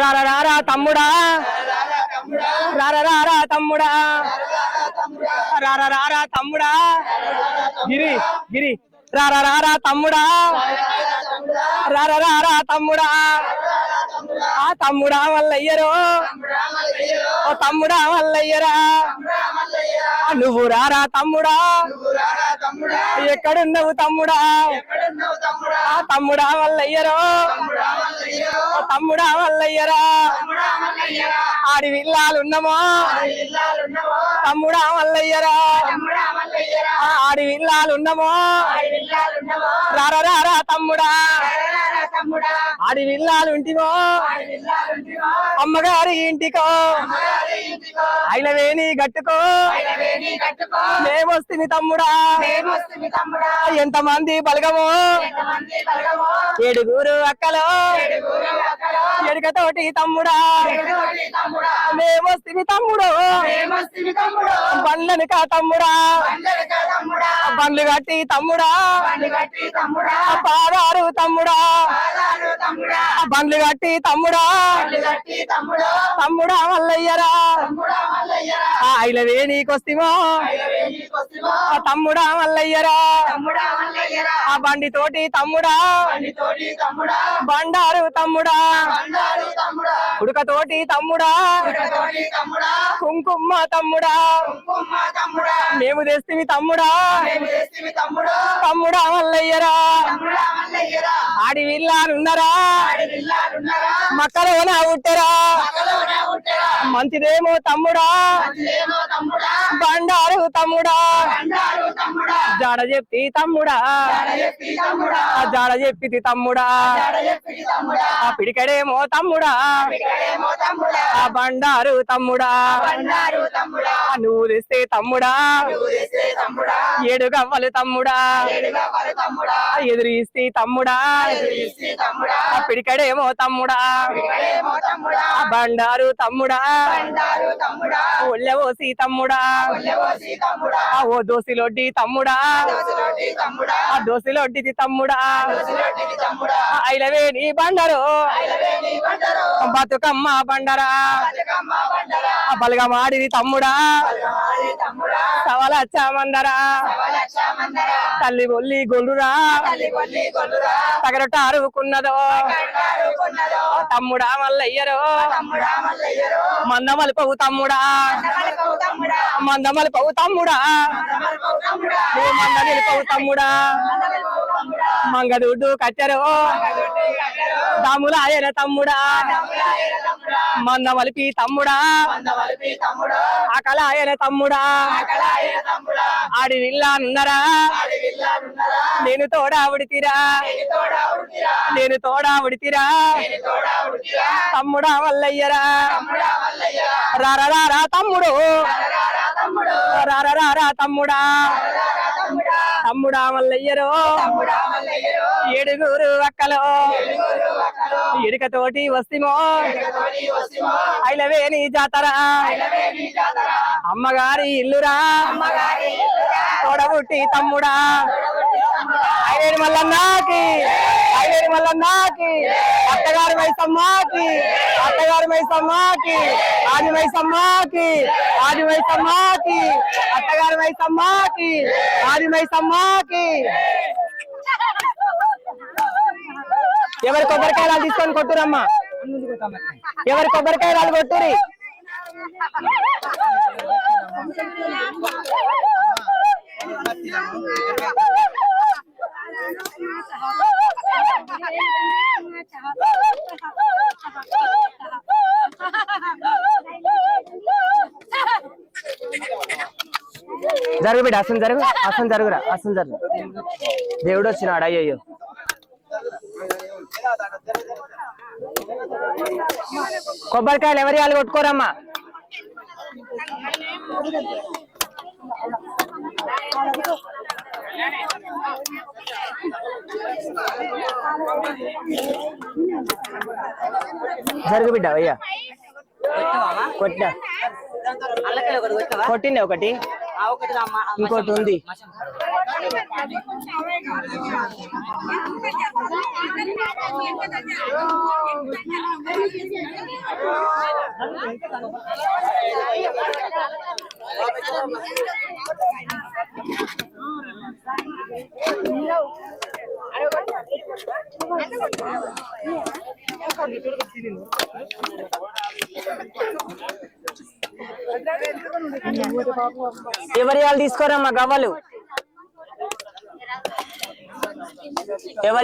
రారా రారా తమ్ముడా. రారా రారా తమ్ముడా. రారా రారా తమ్ముడా. గిరి గిరి. రారా రారా తమ్ముడా. రారా రారా తమ్ముడా. ఆ తమ్ముడా వల్లయ్యరో ఓ తమ్ముడా వల్లయ్యరా ఆ నువ్వు రారా తమ్ముడా. ఎక్కడున్నావు తమ్ముడా. ఆ తమ్ముడా వల్లయ్యరో ఓ తమ్ముడా మల్లయ్యరా. ఆడి విల్లాలున్నమో తమ్ముడా మల్లయ్యరా. ఆడి విల్లాలున్నమో రారా రారా తమ్ముడా. ఆడి విల్లాలు ఇంటికో అమ్మగారి ఇంటికో అయినవేని గట్టుకో మేమొస్తుంది తమ్ముడా. ఎంత మంది బలగము. ఏడుగురు అక్కలో. ఎడుకతోటి తమ్ముడా. మేమొస్తుంది తమ్ముడు. బండ్లను కా తమ్ముడా. బండ్లు కట్టి తమ్ముడా. పాదారు తమ్ముడా. బండ్లు కట్టి తమ్ముడా. తమ్ముడా. మల్లయ్యరా. ఆయిలవే నీకొస్తిమో. ఆ తమ్ముడా మల్లయ్యరా. ఆ బండి తోటి తమ్ముడా. బండారు తమ్ముడా. ఉడకతోటి తమ్ముడా. కుంకుమ తమ్ముడా. మేము తెస్తివి తమ్ముడా. తమ్ముడా. మల్లయ్యరా. ఆడి విల్లానున్నరా మక్కలోన ఉట్టరా. మంచిదేమో తమ్ముడా బండారు తమ్ముడా జాడ చెప్పి తమ్ముడా ఆ జాడ చెప్పితి తమ్ముడా ఆ పిడికడేమో తమ్ముడా ఆ బండారు తమ్ముడా ఆ నువ్వు తెస్తే తమ్ముడా ఏడు గవ్వలు తమ్ముడా ఆ ఎదురు ఇస్తే తమ్ముడా ఆ పిడికడేమో తమ్ముడా ఆ బండారు తమ్ముడా ఒళ్ళెవోసి తమ్ముడా. ఆ ఓ దోసిలొడ్డి తమ్ముడా. ఆ దోసిలొడ్డిది తమ్ముడా. ఆ ఐలవేని బండరు. బతుకమ్మ బండరా. ఆ బలగమాడిది తమ్ముడా. సవలచ్చ మందరా తల్లి బొల్లి గొల్లురా. తగరటారుకున్నదో తమ్ముడా మల్లయ్యరో. మందమలిపవు తమ్ముడా. మందమలిపవు తమ్ముడా. నువ్వు మంద నిలిపవు తమ్ముడా. మంగదుడ్డు కట్టెరో. దాములాయన తమ్ముడా. మందమలిపి తమ్ముడా. ఆకలాయన తమ్ముడా. ఆడి విల్లానున్నరా నేను తోడా ఉడితిరా నేను తోడా ఉడితిరా తమ్ముడా మల్లయ్యరా రారా రారా తమ్ముడు. రారా రారా తమ్ముడా. తమ్ముడా. మల్లయ్యరో ఏడుగురు అక్కలో. ఎడుకతోటి వస్తిమో. ఐలవేని జాతర. అమ్మగారి ఇల్లురా. తోడబుట్టి తమ్ముడా. ఐలేని మల్లన్నాకి. మల్లన్నకి అత్తగారి మైసమ్మకి అత్తగారి మైసమ్మకి ఆది మైసమ్మకి ఆది మైసమ్మకి అత్తగారి మైసమ్మకి ఆది మైసమ్మకి ఎవరి కొబ్బరికాయలు తీసుకొని కొట్టురమ్మా ఎవరి కొబ్బరికాయలు కొట్టురి జరుగు బిడ్డ అసలు జరుగు అసలు జరుగురా అసలు జరుగు. దేవుడు వచ్చినాడు అయ్యయ్యో. కొబ్బరికాయలు ఎవరి వాళ్ళు కొట్టుకోరమ్మా? జరుగు బిడ్డ అయ్యా. కొట్టినా అల్లకెళ్ళి ఒకటి. కొట్టవా కొట్టింది ఒకటి ఆ ఒకటి అమ్మ ఇంకోటి ఉంది ఎవరి వాళ్ళు తీసుకోరమ్మా గవ్వలు? ఎవరి